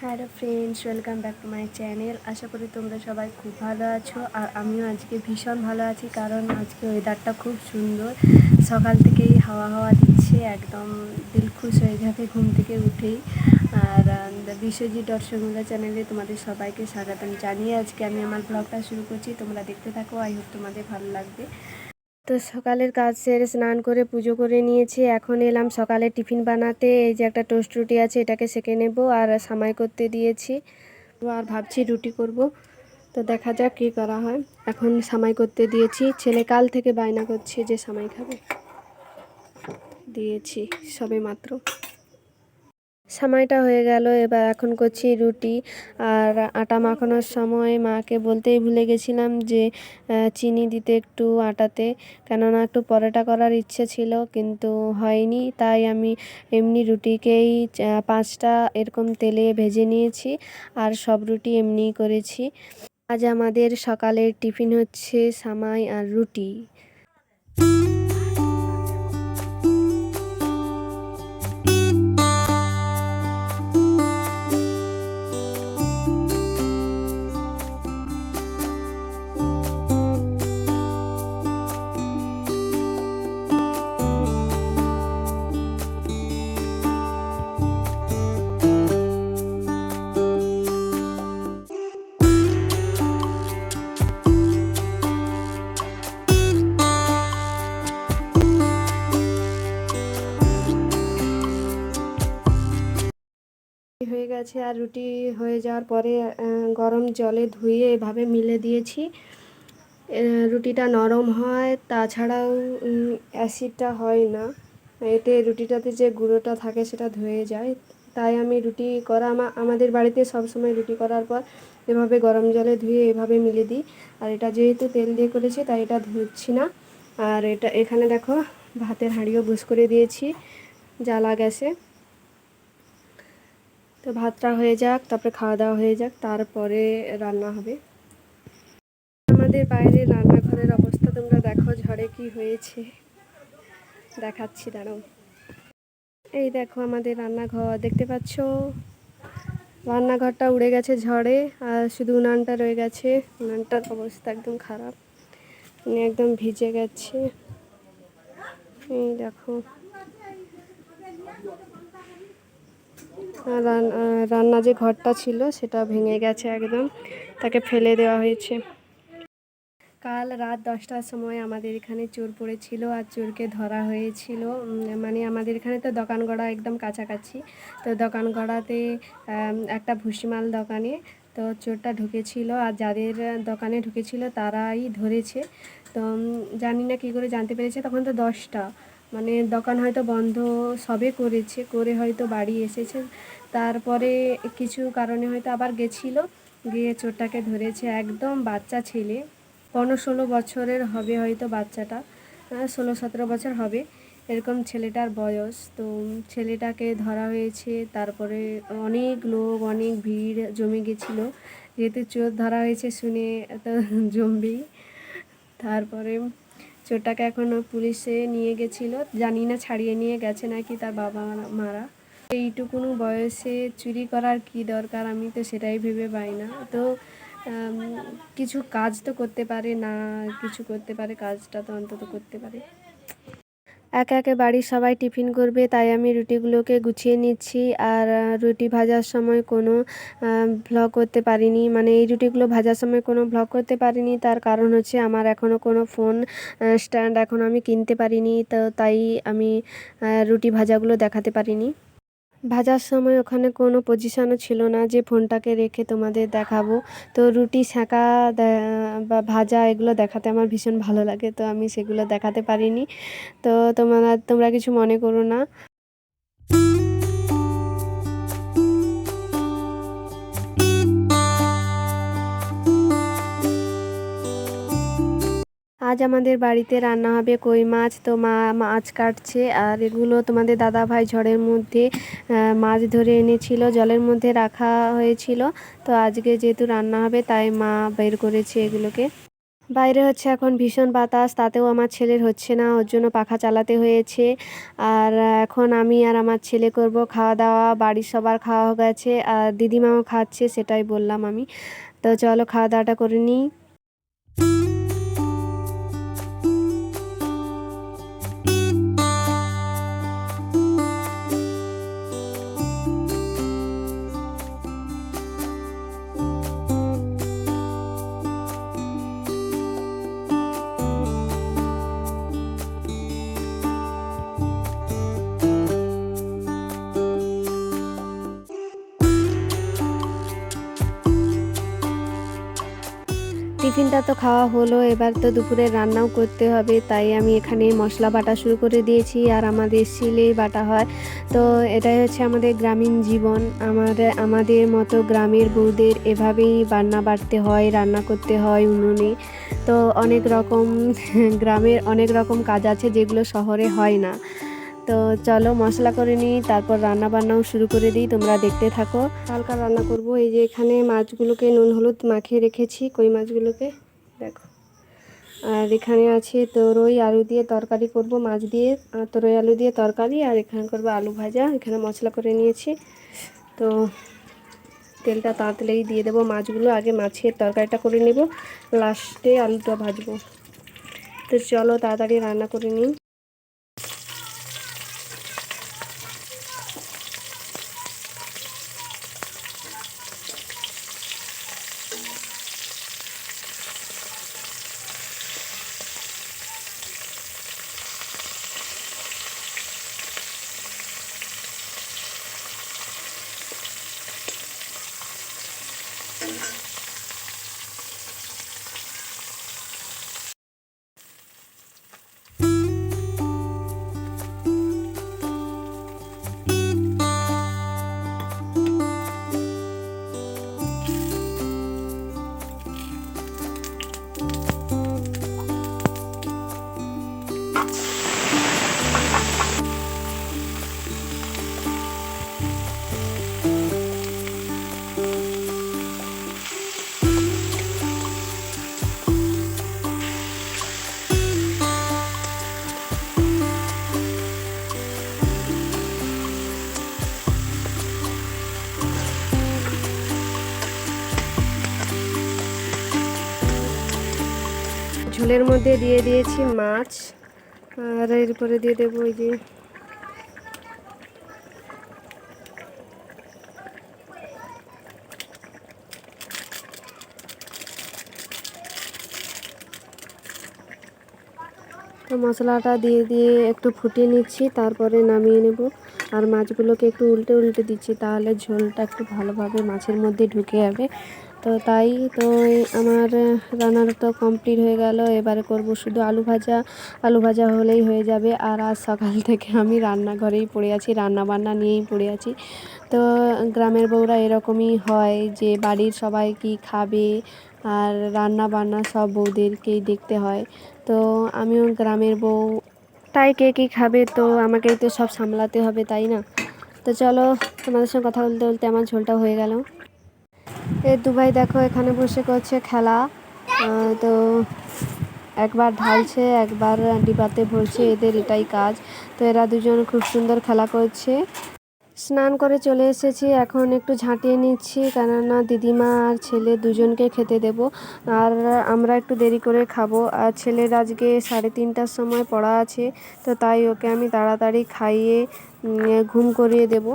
Hello friends welcome back to my channel আশা করি তোমরা সবাই খুব ভালো আছো, আর আমিও আজকে ভীষণ ভালো আছি, কারণ আজকে ওয়েদারটা খুব সুন্দর। সকাল থেকেই হাওয়া হাওয়া দিচ্ছে, একদম দিল খুশ হয়ে যাবে ঘুম থেকে উঠেই। আর বিশ্বজিৎ দর্শকগুলো চ্যানেলে তোমাদের সবাইকে স্বাগতম জানিয়ে আজকে আমি আমার ব্লগটা শুরু করছি। তোমরা দেখতে থাকো আই হোপ তোমাদের ভালো লাগবে। তো সকালের কাজ সেরে স্নান করে পুজো করে নিয়েছি। এখন এলাম সকালে টিফিন বানাতে। এই যে একটা টোস্ট রুটি আছে, এটাকে সেঁকে নেব আর সামাই করতে দিয়েছি। আর ভাবছি রুটি করব। তো দেখা যাক কী করা হয়। এখন সামাই করতে দিয়েছি। ছেলে কাল থেকে বায়না করছে যে সামাই খাবে। দিয়েছি সবে মাত্র। সামাইটা হয়ে গেল। এবার এখন করছি রুটি আর আটা মাখানোর সময় মাকে বলতেই ভুলে গেছিলাম যে চিনি দিতে একটু আটাতে। কেননা একটু পরোটা করার ইচ্ছে ছিল কিন্তু হয়নি। তাই আমি এমনি রুটিকেই পাঁচটা এরকম তেলে ভেজে নিয়েছি আর সব রুটি এমনিই করেছি। আজ আমাদের সকালের টিফিন হচ্ছে সামাই আর রুটি। হয়ে গেছে আর রুটি হয়ে যাওয়ার পরে গরম জলে ধুয়ে এভাবে মিলে দিয়েছি। রুটিটা নরম হয়, তাছাড়াও অ্যাসিডটা হয় না। এতে রুটিটাতে যে গুঁড়োটা থাকে সেটা ধুয়ে যায়। তাই আমি রুটি করা, আমা, আমাদের বাড়িতে সবসময় রুটি করার পর এভাবে গরম জলে ধুয়ে এভাবে মিলে দিই। আর এটা যেহেতু তেল দিয়ে করেছি, তাই এটা ধুচ্ছি না। আর এটা, এখানে দেখো, ভাতের হাঁড়িও বুস করে দিয়েছি। জ্বালা গ্যাসে তো ভাতটা হয়ে যাক, তারপরে খাওয়া দাওয়া হয়ে যাক, তারপরে রান্না হবে। আমাদের বাইরে রান্নাঘরের অবস্থা তোমরা দেখো, ঝড়ে কি হয়েছে। দেখাচ্ছি, দাঁড়াও। এই দেখো আমাদের রান্নাঘর, দেখতে পাচ্ছ? রান্নাঘরটা উড়ে গেছে ঝড়ে, আর শুধু উনানটা রয়ে গেছে। উনানটার অবস্থা একদম খারাপ। একদম ভিজে গেছে। এই দেখো। রান্না যে ঘরটা ছিল সেটা ভেঙে গেছে একদম। তাকে ফেলে দেওয়া হয়েছে। কাল রাত দশটার সময় আমাদের এখানে চোর পড়েছিল আর চোরকে ধরা হয়েছিল। মানে আমাদের এখানে তো দোকানগড়া একদম কাছাকাছি। তো দোকানগড়াতে আম, একটা ভুসিমাল দোকানে তো চোরটা ঢুকেছিল আর যাদের দোকানে ঢুকেছিল তারাই ধরেছে। তো জানি না কী করে জানতে পেরেছে তখন তো দশটা। মানে দোকান হয়তো বন্ধ সবে করেছে, করে হয়তো বাড়ি এসেছে। তারপরে কিছু কারণে হয়তো আবার গেছিল, গিয়ে চোরটাকে ধরেছে একদম বাচ্চা ছেলে। পনেরো ষোলো বছরের হবে হয়তো বাচ্চাটা ষোলো সতেরো বছর হবে। এরকম ছেলেটার বয়স, তো ছেলেটাকে ধরা হয়েছে। তারপরে অনেক লোক, অনেক ভিড় জমে গেছিল। যেহেতু চোর ধরা হয়েছে শুনে তো জমবেই। তারপরে চোরটাকে এখন পুলিশে নিয়ে গেছিল। জানি না ছাড়িয়ে নিয়ে গেছে নাকি তার বাবা মারা। এইটুকুনো বয়সে চুরি করার কি দরকার আমি তো সেটাই ভেবে পাই না। তো কিছু কাজ তো করতে পারে, না কিছু করতে পারে, কাজটা তো অন্তত করতে পারে। একে একে বাড়ির সবাই টিফিন করবে, তাই আমি রুটিগুলোকে গুছিয়ে নিচ্ছি। আর রুটি ভাজার সময় কোনো ভ্লগ করতে পারিনি। মানে এই রুটিগুলো ভাজার সময় কোনো ভ্লগ করতে পারিনি। তার কারণ হচ্ছে আমার এখনও কোনো ফোন স্ট্যান্ড এখনও আমি কিনতে পারিনি। তো তাই আমি রুটি ভাজাগুলো দেখাতে পারিনি। ভাজার সময় ওখানে কোনো পজিশনও ছিল না যে ফোনটাকে রেখে তোমাদের দেখাবো। তো রুটি শাঁকা বা ভাজা এগুলো দেখাতে আমার ভীষণ ভালো লাগে। তো আমি সেগুলো দেখাতে পারিনি। তো তোমরা তোমরা কিছু মনে করো না। আজ আমাদের বাড়িতে রান্না হবে কই মাছ। তো মা মাছ কাটছে আর এগুলো তোমাদের দাদা ভাই ঝড়ের মধ্যে মাছ ধরে এনেছিল, জলের মধ্যে রাখা হয়েছিল। তো আজকে যেহেতু রান্না হবে, তাই মা বের করেছে এগুলোকে। বাইরে হচ্ছে এখন ভীষণ বাতাস, তাতেও আমার ছেলের হচ্ছে না, ওর জন্য পাখা চালাতে হয়েছে। আর এখন আমি আর আমার ছেলে করব খাওয়া দাওয়া বাড়ির সবার খাওয়া হয়ে গেছে, আর দিদিমাও খাচ্ছে, সেটাই বললাম আমি। তো চলো খাওয়া দাওয়াটা করে নিই। টিফিনটা তো খাওয়া হলো, এবার তো দুপুরে রান্নাও করতে হবে, তাই আমি এখানে মশলা বাটা শুরু করে দিয়েছি আর আমাদের শিলেই বাটা হয়। তো এটাই হচ্ছে আমাদের গ্রামীণ জীবন আমাদের আমাদের মতো গ্রামের বউদের এভাবেই রান্না বাটতে হয়, রান্না করতে হয় উনুনে। তো অনেক রকম, গ্রামের অনেক রকম কাজ আছে যেগুলো শহরে হয় না। তো চলো মশলা করে নিই, তারপর রান্না বান্নাও শুরু করে দিই, তোমরা দেখতে থাকো। হালকা রান্না করব, এই যে এখানে মাছগুলোকে নুন হলুদ মাখিয়ে রেখেছি, কই মাছগুলোকে? দেখো। আর এখানে আছে তরই আলু দিয়ে তরকারি করব, মাছ দিয়ে তরই আলু দিয়ে তরকারি, আর এখানে করব আলু ভাজা, এখানে মশলা করে নিয়েছি। তো তেলটা তাঁতলেই দিয়ে দেবো মাছগুলো, আগে মাছের তরকারিটা করে নেব, লাস্টে আলুটা ভাজবো। তো চলো তাড়াতাড়ি রান্না করে নিই। ঝোলের মধ্যে দিয়ে দিয়েছি মাছ। আর এরপরে দিয়ে দেবো ওই যে তো মশলাটা দিয়ে দিয়ে একটু ফুটিয়ে নিচ্ছি, তারপরে নামিয়ে নেব। আর মাছগুলোকে একটু উল্টে উল্টে দিচ্ছি, তাহলে ঝোলটা একটু ভালোভাবে মাছের মধ্যে ঢুকে যাবে। তো তাই তো আমার রান্নার তো কমপ্লিট হয়ে গেল। এবারে করব শুধু আলু ভাজা। আলু ভাজা হলেই হয়ে যাবে। আর আজ সকাল থেকে আমি রান্নাঘরেই পড়ে আছি রান্না বান্না নিয়েই পড়ে আছি। তো গ্রামের বউরা এরকমই হয় যে, বাড়ির সবাই কি খাবে আর রান্না বান্না সব বউদেরকেই দেখতে হয়। তো আমিও গ্রামের বউ, তাই কে কী খাবে তো আমাকেই তো সব সামলাতে হবে, তাই না? তো চলো তোমাদের সঙ্গে কথা বলতে বলতে আমার ঝোলটা হয়ে গেল। এ দুবাই দেখো, এখানে বসে করছে খেলা। তো একবার ঢালছে, একবার ডিবাতে ভরছে, এদের এটাই কাজ। তো এরা দুজন খুব সুন্দর খেলা করছে। স্নান করে চলে এসেছি, এখন একটু ঝাঁটিয়ে নিচ্ছি, কেননা দিদিমা আর ছেলে দুজনকে খেতে দেব। আর আমরা একটু দেরি করে খাব। আর ছেলের আজকে সাড়ে তিনটার সময় পড়া আছে, তো তাই ওকে আমি তাড়াতাড়ি খাইয়ে ঘুম করিয়ে দেব।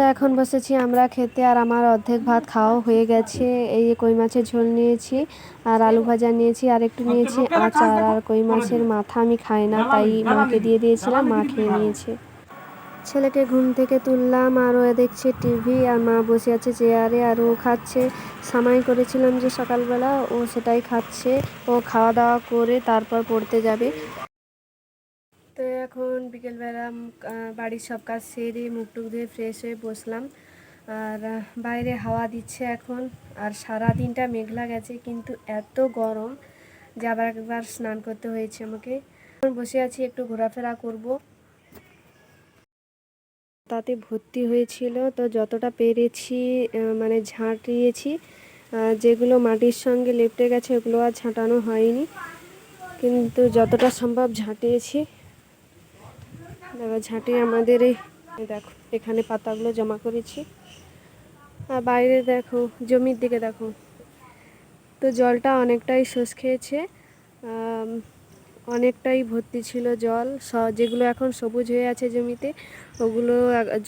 তো এখন বসেছি আমরা খেতে আর আমার অর্ধেক ভাত খাওয়া হয়ে গেছে। এই কই মাছের ঝোল নিয়েছি আর আলু ভাজা নিয়েছি আর একটু নিয়েছি আচার আর কই মাছের মাথা আমি খাই না, তাই মাকে দিয়ে দিয়েছিলাম, মা খেয়ে নিয়েছে। ছেলেকে ঘুম থেকে তুললাম আর ও দেখছে টিভি আর মা বসে আছে চেয়ারে আর ও খাচ্ছে। সামাই করেছিলাম যে সকালবেলা ও সেটাই খাচ্ছে। ও খাওয়া দাওয়া করে তারপর পড়তে যাবে। তো এখন বিকেলবেলা বাড়ির সব কাজ সেরে মুখ টুক ধুয়ে ফ্রেশ হয়ে বসলাম। আর বাইরে হাওয়া দিচ্ছে এখন। আর সারা দিনটা মেঘলা গেছে, কিন্তু এত গরম যে আবার একবার স্নান করতে হয়েছে আমাকে। এখন বসে আছি, একটু ঘোরাফেরা করব। তাতে ভর্তি হয়েছিল, তো যতটা পেরেছি মানে ঝাঁটিয়েছি যেগুলো মাটির সঙ্গে লেপটে গেছে ওগুলো আর ঝাঁটানো হয়নি। কিন্তু যতটা সম্ভব ঝাঁটিয়েছি। এবার ঝাঁটিয়ে আমাদের এই দেখো, এখানে পাতাগুলো জমা করেছি। আর বাইরে দেখো, জমির দিকে দেখো, তো জলটা অনেকটাই শোষ খেয়েছে। অনেকটাই ভর্তি ছিল জল যেগুলো এখন সবুজ হয়ে আছে জমিতে, ওগুলো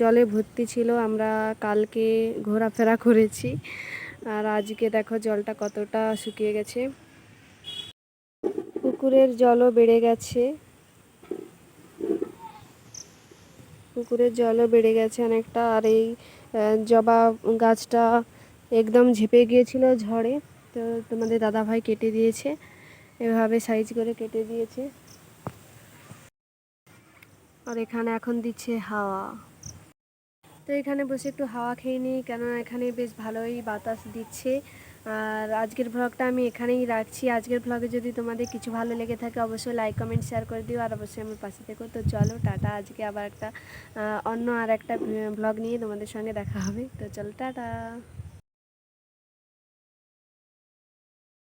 জলে ভর্তি ছিল। আমরা কালকে ঘোরাফেরা করেছি। আর আজকে দেখো জলটা কতটা শুকিয়ে গেছে। পুকুরের জলও বেড়ে গেছে। পুকুরের জলও বেড়ে গেছে অনেকটা, আর এই জবা গাছটা একদম ঝেপে গিয়েছিল ঝড়ে, তো তোমাদের দাদাভাই কেটে দিয়েছে, এভাবে সাইজ করে কেটে দিয়েছে। আর এখানে এখন দিচ্ছে হাওয়া। তো এখানে বসে একটু হাওয়া খেয়ে নিই, কেননা এখানে বেশ ভালোই বাতাস দিচ্ছে। আর আজকের ভ্লগটা আমি এখানেই রাখছি। আজকের ভ্লগে যদি তোমাদের কিছু ভালো লেগে থাকে, অবশ্যই লাইক কমেন্ট শেয়ার করে দিও। আর অবশ্যই আমার পাশে থেকো। তো চলো, টাটা। আজকে আবার একটা অন্য আর একটা ব্লগ নিয়ে তোমাদের সঙ্গে দেখা হবে। তো চলো, টাটা।